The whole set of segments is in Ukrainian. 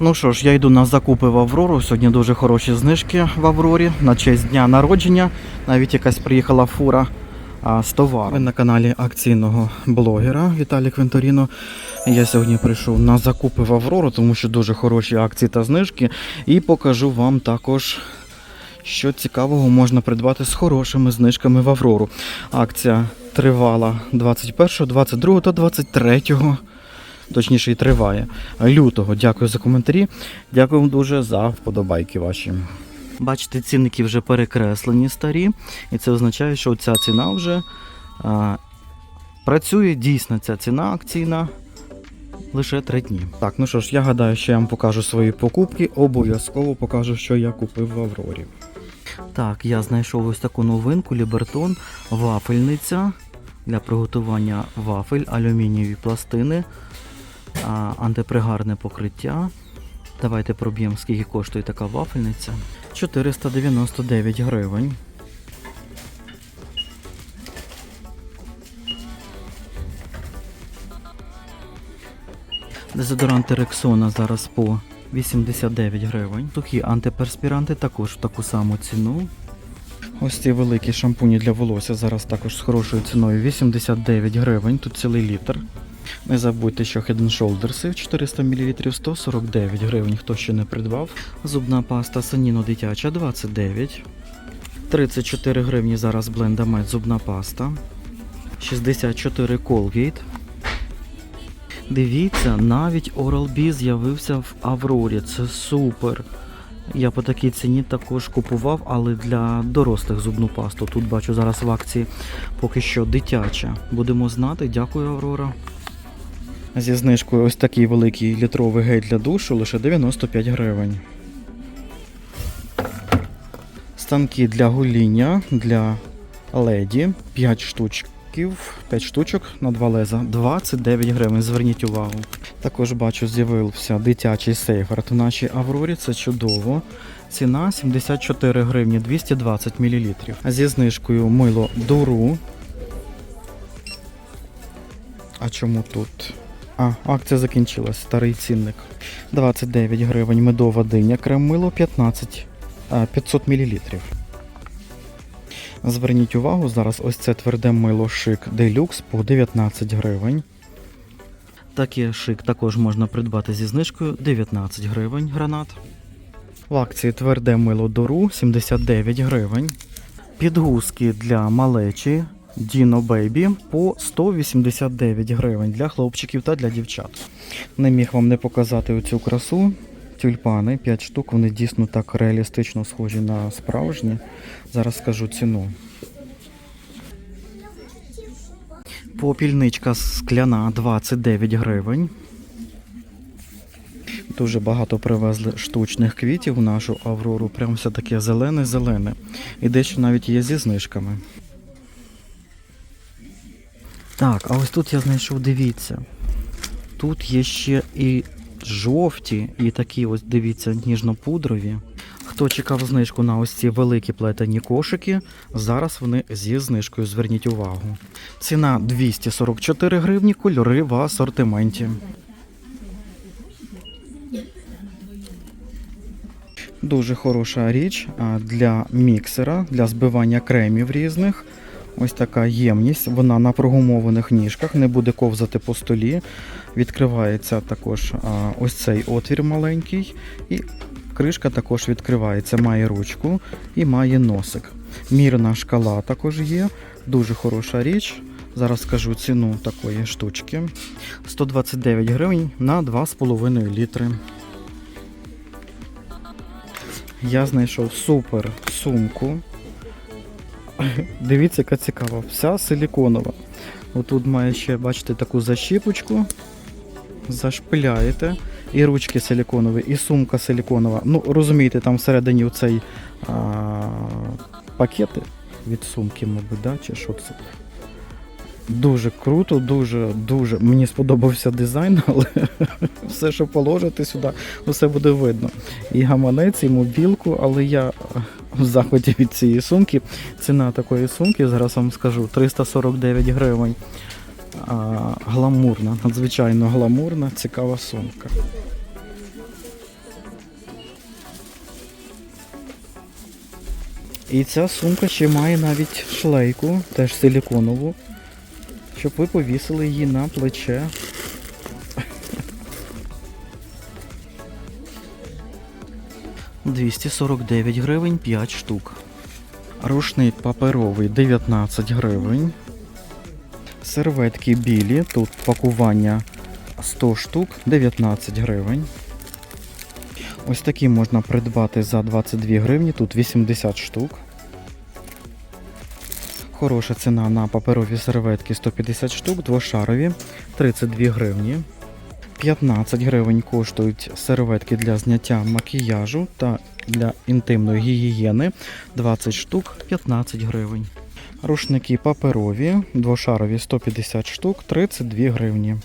Ну що ж, я йду на закупи в Аврору. Сьогодні дуже хороші знижки в Аврорі на честь дня народження. Навіть якась приїхала фура а, з товаром. Ви на каналі акційного блогера Віталій Квенторіно. Я сьогодні прийшов на закупи в Аврору, тому що дуже хороші акції та знижки. І покажу вам також, що цікавого можна придбати з хорошими знижками в Аврору. Акція тривала 21, 22 та 23 точніше і триває. Лютого. Дякую за коментарі. Дякую вам дуже за вподобайки ваші. Бачите, цінники вже перекреслені старі, і це означає, що ця ціна вже а, працює дійсно ця ціна акційна. Лише три дні. Так, ну що ж, я гадаю, що я вам покажу свої покупки. Обов'язково покажу, що я купив в Аврорі. Так, я знайшов ось таку новинку Лібертон, вафельниця для приготування вафель, алюмінієві пластини, антипригарне покриття. Давайте проб'ємо, скільки коштує така вафельниця. 499 гривень. Дезодоранти Рексона зараз по 89 гривень. Сухі антиперспіранти також в таку саму ціну. Ось ці великі шампуні для волосся зараз також з хорошою ціною 89 гривень, тут цілий літр. Не забудьте, що Head Shoulders 400 мл 149 гривень, хто ще не придбав. Зубна паста Саніно дитяча 29. 34 гривні зараз блендамет зубна паста. 64 Colgate. Дивіться, навіть Oral-B з'явився в Аврорі. Це супер. Я по такій ціні також купував, але для дорослих зубну пасту. Тут бачу зараз в акції поки що дитяча. Будемо знати. Дякую, Аврора. Зі знижкою ось такий великий літровий гель для душу лише 95 гривень. Станки для гоління для леді 5 штучків, 5 штучок на 2 леза 29 гривень. Зверніть увагу. Також бачу, з'явився дитячий сейфер в нашій Аврорі. Це чудово. Ціна 74 гривні 220 мл. Зі знижкою мило Дуру. А чому тут? А, акція закінчилась, старий цінник. 29 гривень медова диня, крем мило 15, 500 мл. Зверніть увагу, зараз ось це тверде мило шик делюкс по 19 гривень. Таке шик також можна придбати зі знижкою 19 гривень гранат. В акції тверде мило Дору 79 гривень. Підгузки для малечі Dino Baby по 189 гривень для хлопчиків та для дівчат. Не міг вам не показати оцю красу. Тюльпани 5 штук, вони дійсно так реалістично схожі на справжні. Зараз скажу ціну. Попільничка скляна 29 гривень. Дуже багато привезли штучних квітів в нашу Аврору. Прям все таке зелене-зелене. І дещо навіть є зі знижками. Так, а ось тут я знайшов, дивіться. Тут є ще і жовті, і такі ось, дивіться, ніжно-пудрові. Хто чекав знижку на ось ці великі плетені кошики, зараз вони зі знижкою, зверніть увагу. Ціна 244 гривні, кольори в асортименті. Дуже хороша річ для міксера, для збивання кремів різних. Ось така ємність, вона на прогумованих ніжках, не буде ковзати по столі. Відкривається також ось цей отвір маленький, і кришка також відкривається, має ручку і має носик. Мірна шкала також є, дуже хороша річ. Зараз скажу ціну такої штучки. 129 гривень на 2,5 літри. Я знайшов супер сумку. Дивіться, яка цікава. Вся силіконова. Отут має ще, бачите, таку защіпочку. Зашпиляєте. І ручки силіконові, і сумка силіконова. Ну, розумієте, там всередині оцей а, пакети від сумки, мабуть, да? чи що це? Дуже круто, дуже, дуже. Мені сподобався дизайн, але все, що положити сюди, все буде видно. І гаманець, і мобілку, але я в захваті від цієї сумки. Ціна такої сумки, зараз вам скажу, 349 гривень. А, гламурна, надзвичайно гламурна, цікава сумка. І ця сумка ще має навіть шлейку, теж силіконову, щоб ви повісили її на плече. «249 гривень 5 штук. Рушник паперовий 19 гривень. Серветки білі, тут пакування 100 штук 19 гривень. Ось такі можна придбати за 22 гривні, тут 80 штук. Хороша ціна на паперові серветки 150 штук, двошарові 32 гривні. 15 гривень коштують серветки для зняття макіяжу та для інтимної гігієни 20 штук 15 гривень. Рушники паперові, двошарові 150 штук 32 гривні.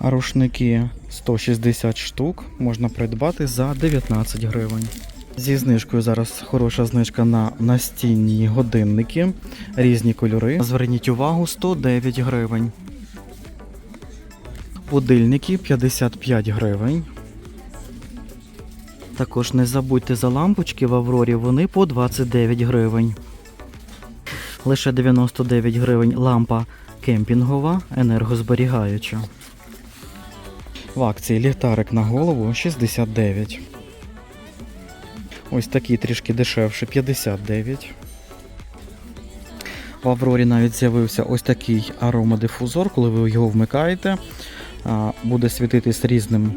Рушники 160 штук можна придбати за 19 гривень. Зі знижкою зараз хороша знижка на настінні годинники, різні кольори. Зверніть увагу 109 гривень. Будильники 55 гривень. Також не забудьте за лампочки в Аврорі, вони по 29 гривень. Лише 99 гривень лампа кемпінгова, енергозберігаюча. В акції ліхтарик на голову 69. Ось такий трішки дешевше 59. В Аврорі навіть з'явився ось такий аромадифузор, коли ви його вмикаєте, буде світитись різним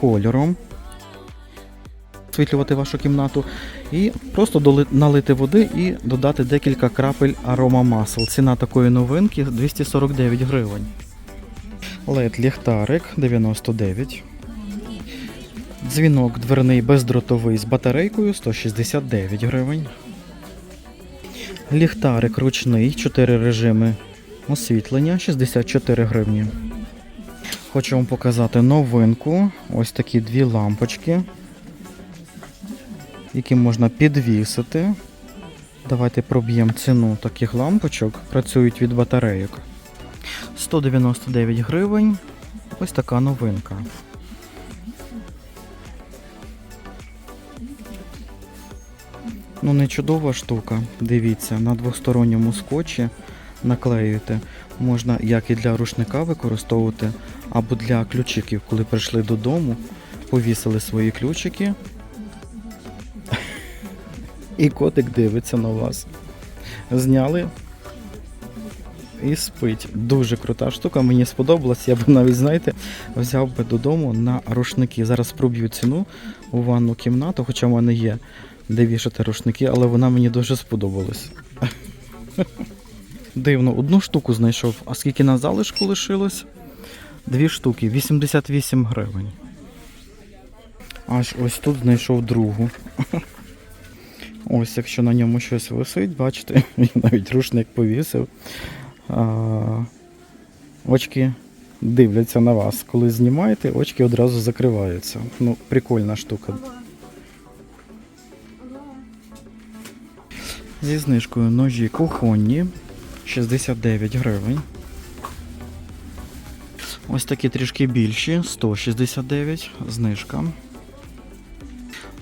кольором. Освітлювати вашу кімнату і просто налити води і додати декілька крапель арома масел. Ціна такої новинки 249 гривень. LED ліхтарик 99. Дзвінок дверний бездротовий з батарейкою 169 гривень. Ліхтарик ручний, 4 режими освітлення 64 гривні. Хочу вам показати новинку. Ось такі дві лампочки, які можна підвісити. Давайте проб'ємо ціну таких лампочок. Працюють від батарейок. 199 гривень. Ось така новинка. Ну, не чудова штука. Дивіться, на двосторонньому скотчі наклеюєте. Можна як і для рушника використовувати, або для ключиків, коли прийшли додому, повісили свої ключики. І котик дивиться на вас. Зняли і спить. Дуже крута штука, мені сподобалась. Я б навіть, знаєте, взяв би додому на рушники. Зараз проб'ю ціну у ванну кімнату, хоча в мене є де вішати рушники, але вона мені дуже сподобалась. Дивно, одну штуку знайшов, а скільки на залишку лишилось? Дві штуки, 88 гривень. Аж ось тут знайшов другу. Ось, якщо на ньому щось висить, бачите, я навіть рушник повісив. А, очки дивляться на вас. Коли знімаєте, очки одразу закриваються. Ну, прикольна штука. Зі знижкою ножі кухонні 69 гривень. Ось такі трішки більші 169 знижка.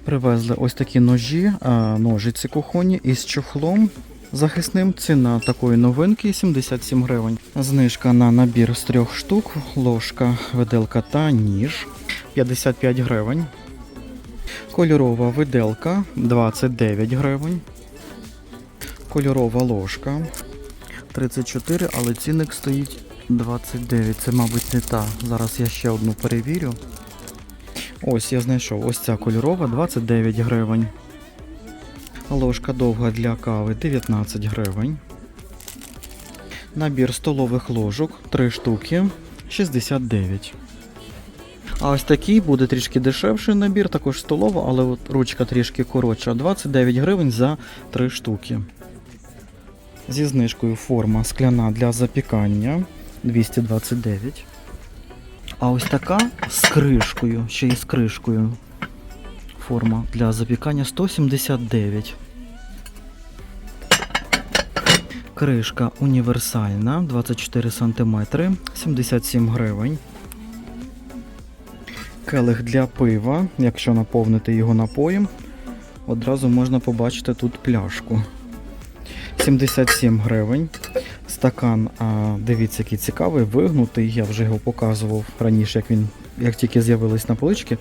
Привезли ось такі ножі, ножиці кухонні із чохлом захисним. Ціна такої новинки 77 гривень. Знижка на набір з трьох штук, ложка, виделка та ніж 55 гривень. Кольорова виделка 29 гривень. Кольорова ложка 34, але цінник стоїть 29. Це, мабуть, не та. Зараз я ще одну перевірю. Ось я знайшов ось ця кольорова 29 гривень. Ложка довга для кави 19 гривень. Набір столових ложок 3 штуки 69. А ось такий буде трішки дешевший набір, також столова, але от ручка трішки коротша. 29 гривень за 3 штуки. Зі знижкою форма скляна для запікання 229. А ось така з кришкою, ще й з кришкою. Форма для запікання 179. Кришка універсальна 24 см, 77 гривень. Келих для пива. Якщо наповнити його напоєм, одразу можна побачити тут пляшку. 77 гривень. Стакан, а, дивіться, який цікавий, вигнутий. Я вже його показував раніше, як він як тільки з'явились на полички.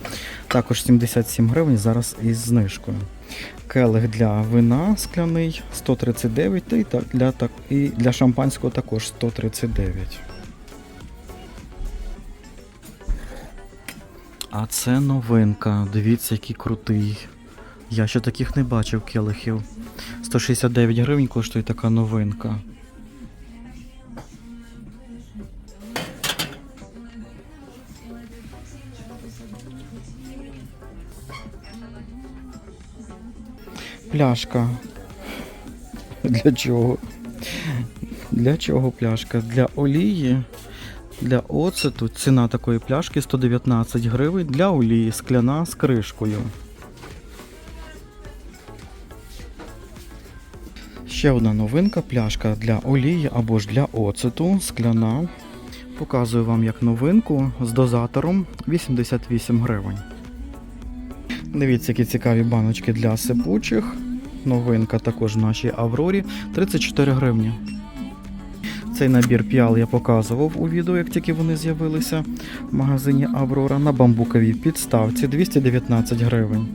Також 77 гривень зараз із знижкою. Келих для вина скляний 139 та і для, так, і для шампанського також 139. А це новинка. Дивіться, який крутий. Я ще таких не бачив келихів. 169 гривень коштує така новинка. Пляшка. Для чого? Для чого пляшка? Для олії, для оцету. Ціна такої пляшки 119 гривень. Для олії скляна з кришкою. Ще одна новинка пляшка для олії або ж для оцету, скляна. Показую вам як новинку з дозатором 88 гривень. Дивіться, які цікаві баночки для сипучих. Новинка також в нашій Аврорі 34 гривні. Цей набір піал я показував у відео, як тільки вони з'явилися в магазині Аврора на бамбуковій підставці 219 гривень.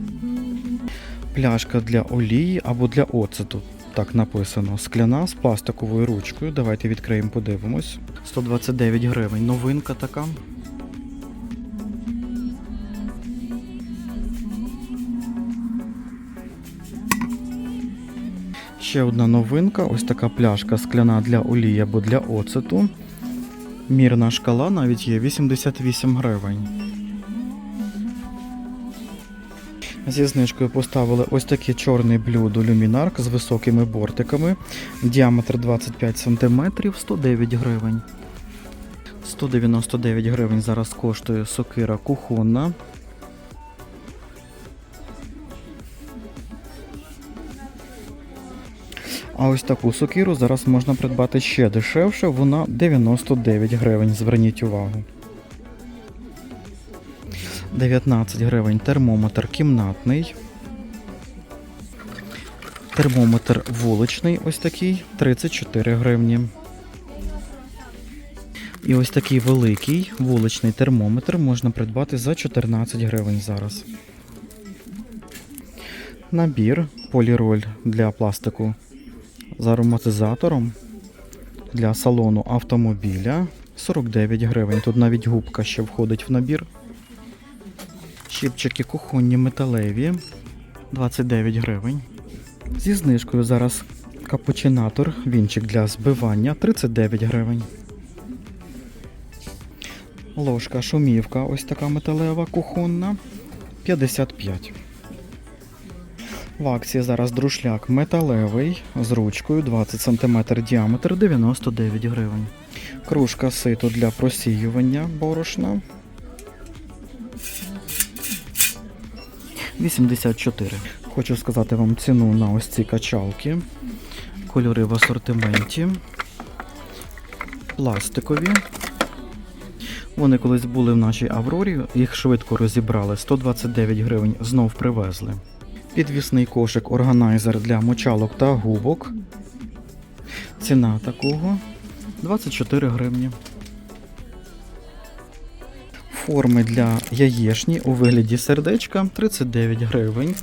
Пляшка для олії або для оцету. Так написано. Скляна з пластиковою ручкою. Давайте відкриємо, подивимось. 129 гривень. Новинка така. Ще одна новинка. Ось така пляшка скляна для олії або для оцету. Мірна шкала навіть є 88 гривень. Зі знижкою поставили ось таке чорне блюдо люмінарк з високими бортиками. Діаметр 25 см 109 гривень. 199 гривень зараз коштує сокира кухонна. А ось таку сокиру зараз можна придбати ще дешевше, вона 99 гривень, зверніть увагу. 19 гривень термометр кімнатний. Термометр вуличний ось такий 34 гривні. І ось такий великий вуличний термометр можна придбати за 14 гривень зараз. Набір поліроль для пластику з ароматизатором для салону автомобіля 49 гривень. Тут навіть губка ще входить в набір. Щипчики кухонні металеві 29 гривень. Зі знижкою зараз капучинатор, вінчик для збивання 39 гривень. Ложка шумівка, ось така металева кухонна 55. В акції зараз друшляк металевий з ручкою 20 см діаметр 99 гривень. Кружка сито для просіювання борошна 84. Хочу сказати вам ціну на ось ці качалки. Кольори в асортименті. Пластикові. Вони колись були в нашій Аврорі, їх швидко розібрали. 129 гривень знов привезли. Підвісний кошик органайзер для мочалок та губок. Ціна такого 24 гривні. Форми для яєшні у вигляді сердечка 39 гривень.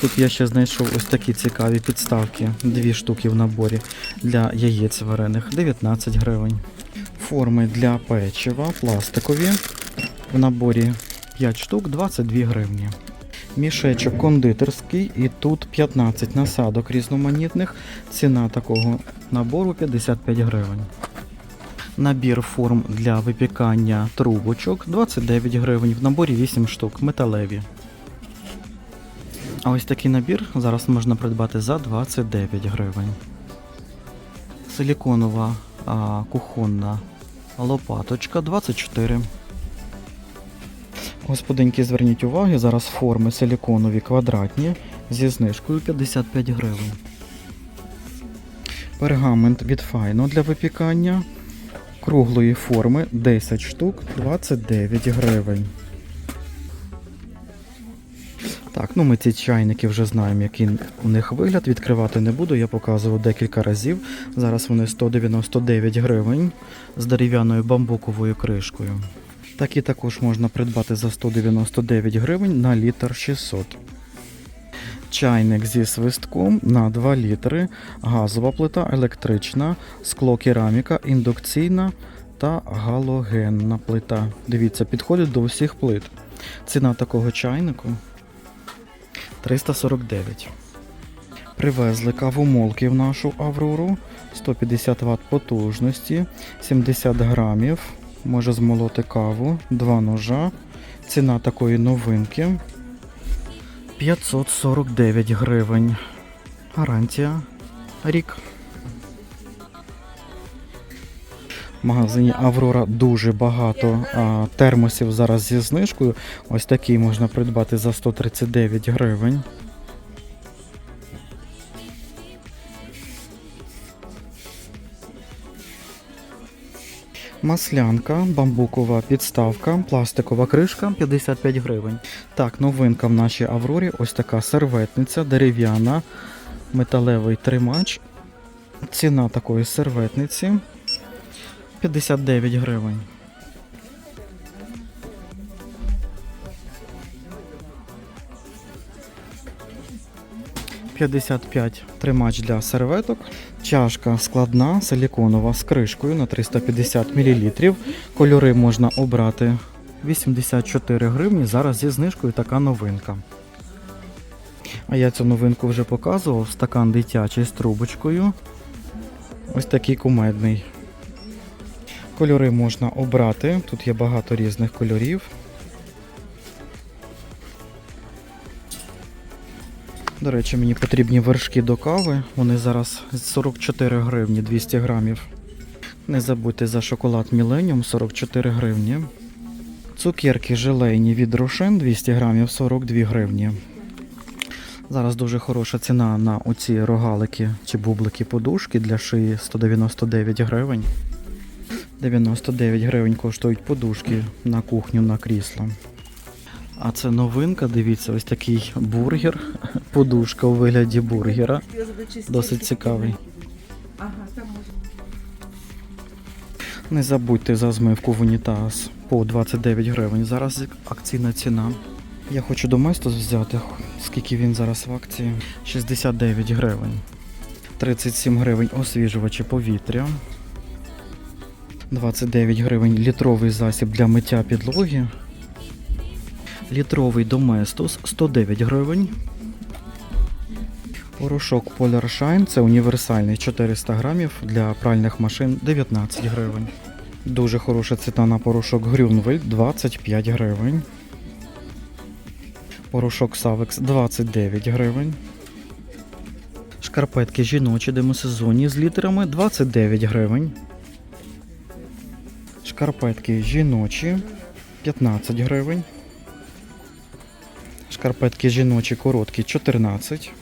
Тут я ще знайшов ось такі цікаві підставки, дві штуки в наборі для яєць варених 19 гривень. Форми для печива пластикові в наборі 5 штук 22 гривні. Мішечок кондитерський і тут 15 насадок різноманітних. Ціна такого набору 55 гривень. Набір форм для випікання трубочок 29 гривень. В наборі 8 штук, металеві. А ось такий набір зараз можна придбати за 29 гривень. Силіконова а, кухонна лопаточка 24. Господинки, зверніть увагу, зараз форми силіконові квадратні зі знижкою 55 гривень. Пергамент від файно для випікання круглої форми 10 штук 29 гривень. Так, ну ми ці чайники вже знаємо, який у них вигляд. Відкривати не буду, я показував декілька разів. Зараз вони 199 гривень з дерев'яною бамбуковою кришкою. Такі також можна придбати за 199 гривень на літр 600. Чайник зі свистком на 2 літри, газова плита, електрична, скло кераміка, індукційна та галогенна плита. Дивіться, підходить до усіх плит. Ціна такого чайнику 349. Привезли кавомолки в нашу Аврору. 150 Вт потужності, 70 грамів. Може змолоти каву, два ножа. Ціна такої новинки 549 гривень. Гарантія. Рік. В магазині Аврора дуже багато а, термосів зараз зі знижкою. Ось такий можна придбати за 139 гривень. Маслянка, бамбукова підставка, пластикова кришка 55 гривень. Так, новинка в нашій Аврорі. Ось така серветниця, дерев'яна, металевий тримач. Ціна такої серветниці 59 гривень. «55» тримач для серветок. Чашка складна, силіконова з кришкою на 350 мл. Кольори можна обрати 84 гривні. Зараз зі знижкою така новинка. А я цю новинку вже показував. Стакан дитячий з трубочкою. Ось такий кумедний. Кольори можна обрати. Тут є багато різних кольорів. До речі, мені потрібні вершки до кави. Вони зараз 44 гривні 200 грамів. Не забудьте за шоколад Millennium 44 гривні. Цукерки желейні від Рошен 200 грамів 42 гривні. Зараз дуже хороша ціна на оці рогалики чи бублики подушки для шиї 199 гривень. 99 гривень коштують подушки на кухню на крісло. А це новинка, дивіться, ось такий бургер. Подушка у вигляді бургера. Досить цікавий. Не забудьте за змивку в унітаз по 29 гривень. Зараз акційна ціна. Я хочу доместос взяти, скільки він зараз в акції. 69 гривень. 37 гривень освіжувачі повітря. 29 гривень літровий засіб для миття підлоги. Літровий доместос 109 гривень. Порошок Polar Shine це універсальний 400 грамів для пральних машин 19 гривень. Дуже хороша ціна на порошок Grünwald 25 гривень. Порошок Savex 29 гривень. Шкарпетки жіночі демосезонні з літерами 29 гривень. Шкарпетки жіночі 15 гривень. Шкарпетки жіночі короткі 14.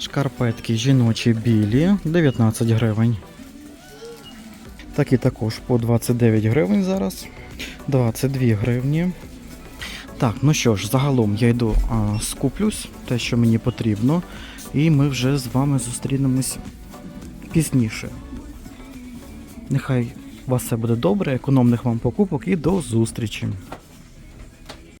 Шкарпетки жіночі білі 19 гривень. Такі також по 29 гривень зараз. 22 гривні. Так, ну що ж, загалом я йду а, скуплюсь, те, що мені потрібно, і ми вже з вами зустрінемось пізніше. Нехай у вас все буде добре, економних вам покупок і до зустрічі.